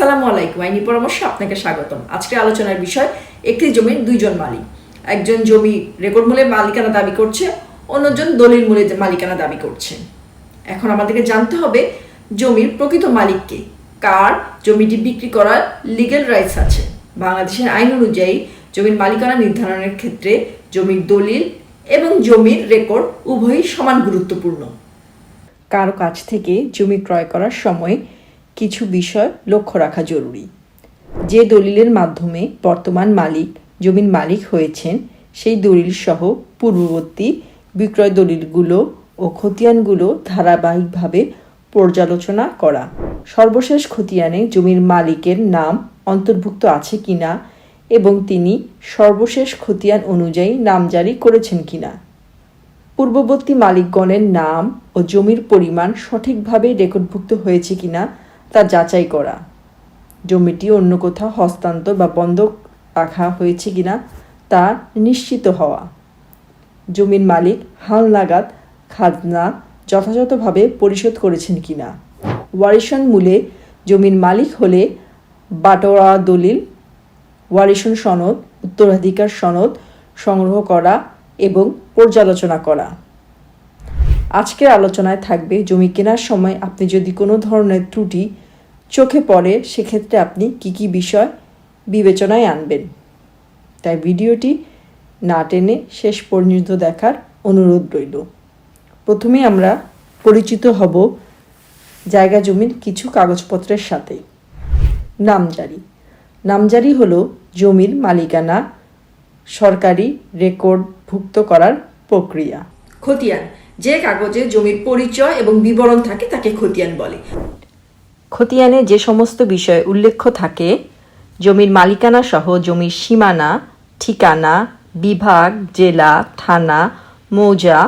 আসসালামু আলাইকুম, আইনি পরামর্শ আপনাকে স্বাগতম। আজকে আলোচনার বিষয়, একটি জমির দুইজন মালিক। একজন জমি রেকর্ড মূলে মালিকানা দাবি করছে, অন্যজন দলিল মূলে মালিকানা দাবি করছে। এখন আমাদেরকে জানতে হবে, জমির প্রকৃত মালিককে কার জমিটি বিক্রি করার লিগ্যাল রাইটস আছে? বাংলাদেশের আইন অনুযায়ী, জমির মালিকানা নির্ধারণের ক্ষেত্রে জমির দলিল এবং জমির রেকর্ড উভয়ই সমান গুরুত্বপূর্ণ। কারও কাছ থেকে জমি ক্রয় করার সময় কিছু বিষয় লক্ষ্য রাখা জরুরি। যে দলিলের মাধ্যমে বর্তমান মালিক, জমির মালিক হয়েছেন, সেই দলিল সহ পূর্ববর্তী বিক্রয় দলিলগুলো ও খতিয়ানগুলো ধারাবাহিকভাবে পর্যালোচনা করা। সর্বশেষ খতিয়ানে জমির মালিকের নাম অন্তর্ভুক্ত আছে কিনা এবং তিনি সর্বশেষ খতিয়ান অনুযায়ী নাম জারি করেছেন কিনা। পূর্ববর্তী মালিকগণের নাম ও জমির পরিমাণ সঠিকভাবে রেকর্ডভুক্ত হয়েছে কিনা তা যাচাই করা। জমিটি অন্য কোথাও হস্তান্তর বা বন্ধক রাখা হয়েছে কিনা তা নিশ্চিত হওয়া। জমির মালিক হাল নাগাদ খাজনা যথাযথভাবে পরিশোধ করেছেন কিনা। ওয়ারিশন মূলে জমির মালিক হলে বাটোয়া দলিল, ওয়ারিশন সনদ, উত্তরাধিকার সনদ সংগ্রহ করা এবং পর্যালোচনা করা। আজকের আলোচনায় থাকবে জমি কেনার সময় আপনি যদি কোনো ধরনের ত্রুটি চোখে পড়ে, সেক্ষেত্রে আপনি কি কি বিষয় বিবেচনায় আনবেন? তাই ভিডিওটি না টেনে শেষ পর্যন্ত দেখার অনুরোধ রইল। প্রথমে আমরা পরিচিত হব জায়গা জমির কিছু কাগজপত্রের সাথে। নামজারি। নামজারি হলো জমির মালিকানা সরকারি রেকর্ডভুক্ত করার প্রক্রিয়া। খতিয়ান। যে কাগজে জমির পরিচয় এবং বিবরণ থাকে তাকে খতিয়ান বলে। খতিয়ানে যে সমস্ত বিষয় উল্লেখ্য থাকে জমির মালিকানা সহ জমির সীমানা ঠিকানা বিভাগ জেলা থানা মৌজা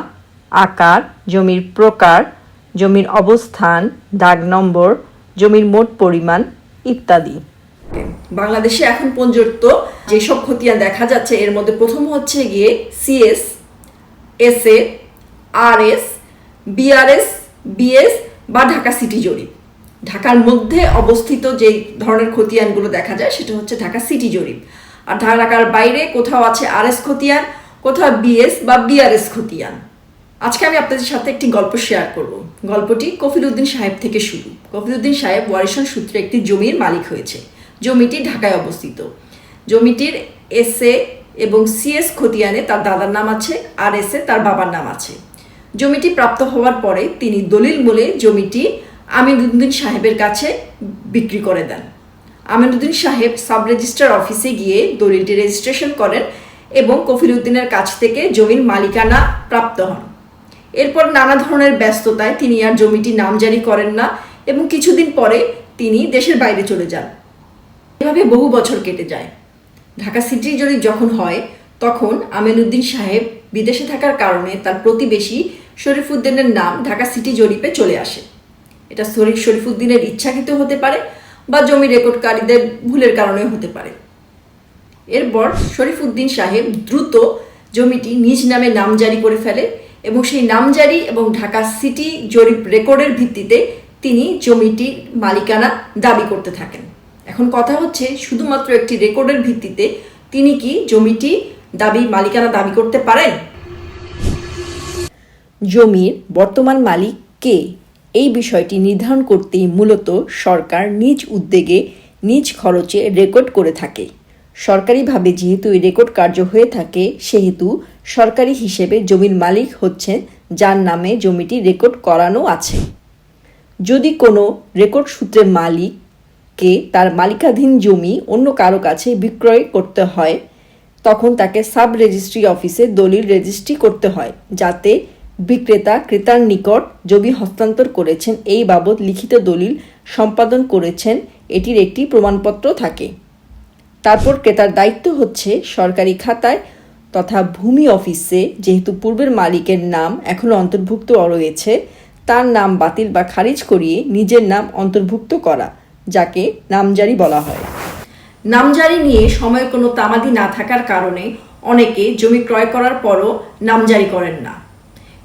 আকার জমির প্রকার জমির অবস্থান দাগ নম্বর জমির মোট পরিমাণ ইত্যাদি। বাংলাদেশে এখন পর্যন্ত যেসব খতিয়ান দেখা যাচ্ছে এর মধ্যে প্রথম হচ্ছে গিয়ে CS S A R S BRS, BS বা ঢাকা সিটি জরিপ। ঢাকার মধ্যে অবস্থিত যে ধরনের খতিয়ানগুলো দেখা যায়, সেটা হচ্ছে ঢাকা সিটি জরিপ। আর ঢাকার বাইরে কোথাও আছে আর এস খতিয়ান, কোথাও বিএস বা বিআরএস খতিয়ান। আজকে আমি আপনাদের সাথে একটি গল্প শেয়ার করব। গল্পটি কফিল উদ্দিন সাহেব থেকে শুরু। কফিল উদ্দিন সাহেব ওয়ারিশন সূত্রে একটি জমির মালিক হয়েছে। জমিটি ঢাকায় অবস্থিত। জমিটির এসএ এবং সিএস খতিয়ানে তার দাদার নাম আছে, আর এসে তার বাবার নাম আছে। জমিটি প্রাপ্ত হওয়ার পরে তিনি দলিল বলে জমিটি আমিনুদ্দিন সাহেবের কাছে বিক্রি করে দেন। আমিনুদ্দিন সাহেব সাব রেজিস্ট্রার অফিসে গিয়ে দলিলটি রেজিস্ট্রেশন করেন এবং কফিল উদ্দিনের কাছ থেকে জমির মালিকানা প্রাপ্ত হন। এরপর নানা ধরনের ব্যস্ততায় তিনি আর জমিটি নামজারি করেন না এবং কিছুদিন পরে তিনি দেশের বাইরে চলে যান। এভাবে বহু বছর কেটে যায়। ঢাকা সিটি জরিপ যখন হয়, তখন আমিনুদ্দিন সাহেব বিদেশে থাকার কারণে তার প্রতিবেশী শরীফুদ্দিনের নাম ঢাকা সিটি জরিপে চলে আসে। এটা শরীফ শরীফুদ্দিনের ইচ্ছাকৃত হতে পারে বা জমি রেকর্ডকারীদের ভুলের কারণেও হতে পারে। এরপর শরীফুদ্দিন সাহেব দ্রুত জমিটি নিজ নামে নামজারি করে ফেলে এবং সেই নামজারি এবং ঢাকা সিটি জরিপ রেকর্ডের ভিত্তিতে তিনি জমিটির মালিকানা দাবি করতে থাকেন। এখন কথা হচ্ছে, শুধুমাত্র একটি রেকর্ডের ভিত্তিতে তিনি কি জমিটি দাবি, মালিকানা দাবি করতে পারেন? জমির বর্তমান মালিক কে? এই বিষয়টি নির্ধারণ করতেই মূলত সরকার নিজ উদ্যোগে নিজ খরচে রেকর্ড করে থাকে। সরকারিভাবে যেহেতু এই রেকর্ড কার্য হয়ে থাকে, সেহেতু সরকারি হিসেবে জমির মালিক হচ্ছেন, যার নামে জমিটি রেকর্ড করানো আছে। যদি কোনো রেকর্ড সূত্রে মালিককে তার মালিকাধীন জমি অন্য কারও কাছে বিক্রয় করতে হয়, তখন তাকে সাব রেজিস্ট্রি অফিসে দলিল রেজিস্ট্রি করতে হয়, যাতে বিক্রেতা ক্রেতার নিকট জমি হস্তান্তর করেছেন, এই বাবদ লিখিত দলিল সম্পাদন করেছেন, এটির একটি প্রমাণপত্র থাকে। তারপর ক্রেতার দায়িত্ব হচ্ছে সরকারি খাতায় তথা ভূমি অফিসে, যেহেতু পূর্বের মালিকের নাম এখনও অন্তর্ভুক্ত রয়েছে, তার নাম বাতিল বা খারিজ করিয়ে নিজের নাম অন্তর্ভুক্ত করা, যাকে নামজারি বলা হয়। নামজারি নিয়ে সময়ের কোনো তামাদি না থাকার কারণে অনেকে জমি ক্রয় করার পরও নামজারি করেন না।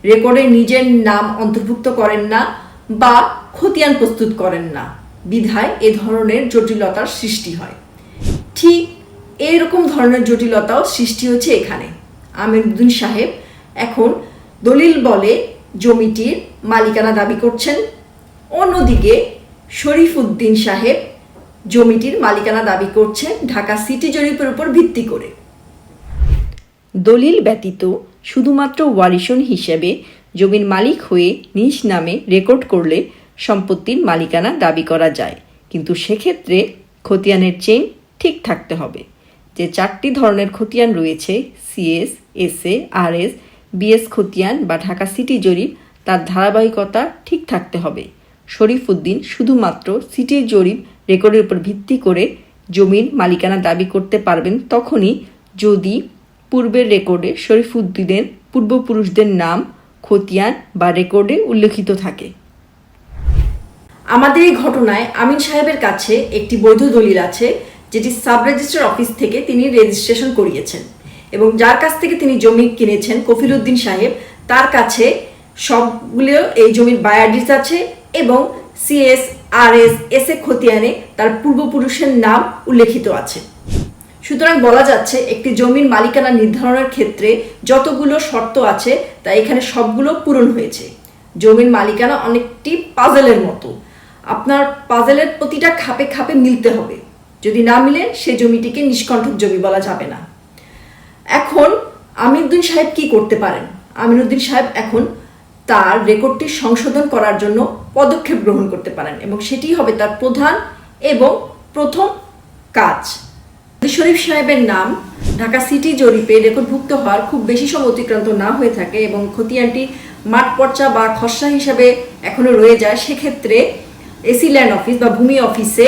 রেকর্ডে নিজের নাম অন্তর্ভুক্ত করেন না বা খতিয়ান প্রস্তুত করেন না। বিধায় এ ধরনের জটিলতার সৃষ্টি হয়। ঠিক এরকম ধরনের জটিলতাও সৃষ্টি হচ্ছে এখানে। আমিরুদ্দিন সাহেব এখন দলিল বলে জমিটির মালিকানা দাবি করছেন। অন্যদিকে শরীফ উদ্দিন সাহেব জমিটির মালিকানা দাবি করছেন ঢাকা সিটি জরিপের উপর ভিত্তি করে। দলিল ব্যতীত শুধুমাত্র ওয়ারিশন হিসেবে জমির মালিক হয়ে নিজ নামে রেকর্ড করলে সম্পত্তির মালিকানা দাবি করা যায়। কিন্তু সেক্ষেত্রে খতিয়ানের চেইন ঠিক থাকতে হবে। যে চারটি ধরনের খতিয়ান রয়েছে, সিএস, এসএ, আরএস, বিএস খতিয়ান বা ঢাকা সিটি জরিপ, তার ধারাবাহিকতা ঠিক থাকতে হবে। শরীফ উদ্দিন শুধুমাত্র সিটির জরিপ রেকর্ডের উপর ভিত্তি করে জমির মালিকানা দাবি করতে পারবেন তখনই যদি পূর্বের রেকর্ডে শরীফ উদ্দিনের পূর্বপুরুষদের নাম খতিয়ান বা রেকর্ডে উল্লেখিত থাকে। আমাদের এই ঘটনায় আমিন সাহেবের কাছে একটি বৈধ দলিল আছে, যেটি সাব রেজিস্ট্রার অফিস থেকে তিনি রেজিস্ট্রেশন করিয়েছেন এবং যার কাছ থেকে তিনি জমি কিনেছেন কফিল উদ্দিন সাহেব, তার কাছে সবগুলো এই জমির বায়ার্ডিস আছে এবং CS R S S A খতিয়ানে তার পূর্বপুরুষের নাম উল্লেখিত আছে। সুতরাং বলা যাচ্ছে একটি জমির মালিকানা নির্ধারণের ক্ষেত্রে যতগুলো শর্ত আছে, তা এখানে সবগুলো পূরণ হয়েছে। জমির মালিকানা অনেকটি পাজেলের মতো। আপনার পাজেলের প্রতিটা খাপে খাপে মিলতে হবে। যদি না মিলে, সে জমিটিকে নিষ্কণ্ঠক জমি বলা যাবে না। এখন আমিরুদ্দিন সাহেব কি করতে পারেন? আমিরুদ্দিন সাহেব এখন তার রেকর্ডটি সংশোধন করার জন্য পদক্ষেপ গ্রহণ করতে পারেন এবং সেটি হবে তার প্রধান এবং প্রথম কাজ। শরীফ সাহেবের নাম ঢাকা সিটি জরিপে রেকর্ডভুক্ত হওয়ার খুব বেশি সময় অতিক্রান্ত না হয়ে থাকে এবং খতিয়ানটি মাঠ পর্চা বা খসড়া হিসাবে এখনও রয়ে যায়। সেক্ষেত্রে এসি ল্যান্ড অফিস বা ভূমি অফিসে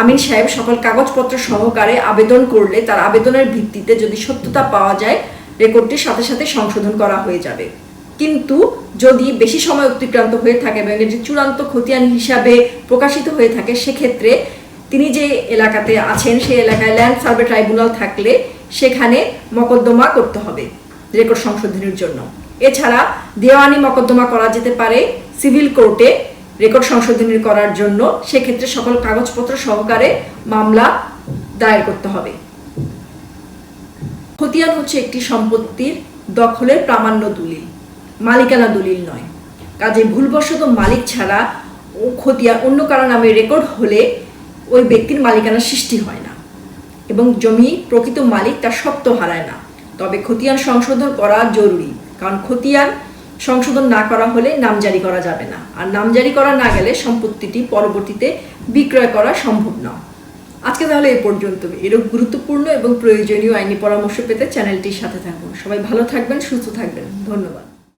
আমিন সাহেব সকল কাগজপত্র সহকারে আবেদন করলে তার আবেদনের ভিত্তিতে যদি সত্যতা পাওয়া যায় রেকর্ডটির সাথে সাথে সংশোধন করা হয়ে যাবে। কিন্তু যদি বেশি সময় অতিক্রান্ত হয়ে থাকে এবং এটি চূড়ান্ত খতিয়ান হিসাবে প্রকাশিত হয়ে থাকে, সেক্ষেত্রে তিনি যে এলাকাতে আছেন, সেই এলাকায় ল্যান্ড সার্ভে ট্রাইব্যুনাল থাকলে সেখানে মকদ্দমা করতে হবে রেকর্ড সংশোধনের জন্য। এছাড়া দেওয়ানি মকদ্দমা করা যেতে পারে সিভিল কোর্টে রেকর্ড সংশোধনী করার জন্য। সেক্ষেত্রে সকল কাগজপত্র সহকারে মামলা দায়ের করতে হবে। খতিয়ান হচ্ছে একটি সম্পত্তির দখলের প্রামাণ্য দলিল, মালিকানা দলিল নয়। কাজে ভুলবশত মালিক ছাড়া খতিয়ান, অন্য কারও নামে রেকর্ড হলে ওই ব্যক্তির মালিকানা সৃষ্টি হয় না এবং জমি প্রকৃত মালিক তার সত্ত্ব হারায় না। তবে খতিয়ান সংশোধন করা জরুরি, কারণ খতিয়ান সংশোধন না করা হলে নামজারি করা যাবে না। আর নামজারি করা না গেলে সম্পত্তিটি পরবর্তীতে বিক্রয় করা সম্ভব নয় আজকে তাহলে এ পর্যন্ত। এরূপ গুরুত্বপূর্ণ এবং প্রয়োজনীয় আইনি পরামর্শ পেতে চ্যানেলটির সাথে থাকুন। সবাই ভালো থাকবেন, সুস্থ থাকবেন। ধন্যবাদ।